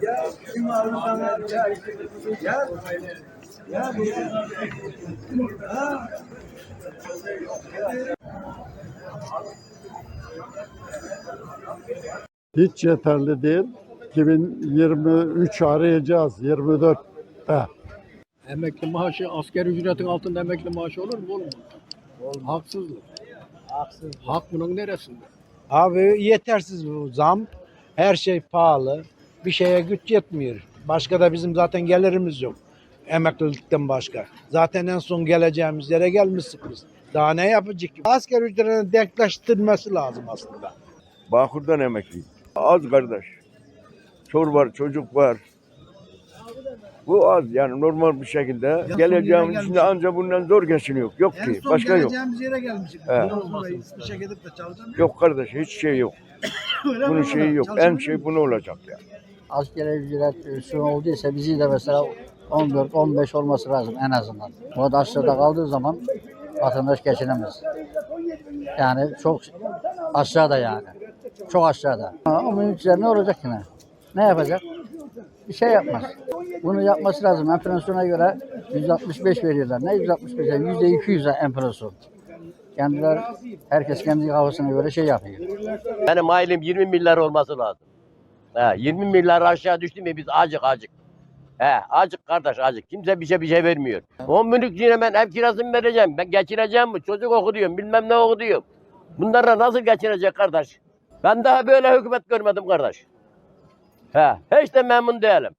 Gel. Kim? Gel. Ha? Hiç yeterli değil. 2023 arayacağız 24'te. Emekli maaşı asgari ücretin altında emekli maaşı olur mu? Olmaz. Haksızlık. Haksız. Hak bunun neresinde? Abi yetersiz bu zam. Her şey pahalı. Bir şeye güç yetmiyor. Başka da bizim zaten gelirimiz yok. Emeklilikten başka. Zaten en son geleceğimiz yere gelmiştik biz. Daha ne yapacak ki? Asker ücretine denkleştirmesi lazım aslında. Bağkur'dan emekliyim. Az kardeş. Çor var, çocuk var. Bu az yani normal bir şekilde. Geleceğimiz içinde ancak bundan zor geçiniyor. Yok ki, başka yok. yere gelmişik. Evet. Bir şey gidip de çalışalım. Yok kardeş, hiç şey yok. Bunun şeyi yok. En şey bu ne olacak yani. Askeri ücret şu olduysa bizi de mesela 14-15 olması lazım en azından. O da aşağıda kaldığı zaman vatandaş geçinemez. Yani çok aşağıda yani. Çok aşağıda. Ama mülkçiler ne olacak yine? Ne yapacak? Bir şey yapmaz. Bunu yapması lazım. Enflasyona göre 165 veriyorlar. Ne 165? Yüzde 200 enflasyon. Kendiler, herkes kendi kafasına göre şey yapıyor. Benim ailem 20 milyar olması lazım. He, 20 milyar aşağı düştü mü biz acık acık. He, acık kardeş acık. Kimse bir şey bir şey vermiyor. 10 binlik ben ev kirasını vereceğim. Ben geçireceğim mi? Çocuk okutuyorum. Bilmem ne okutuyorum. Bunlarla nasıl geçinecek kardeş? Ben daha böyle hükümet görmedim kardeş. He, hiç de memnun değilim.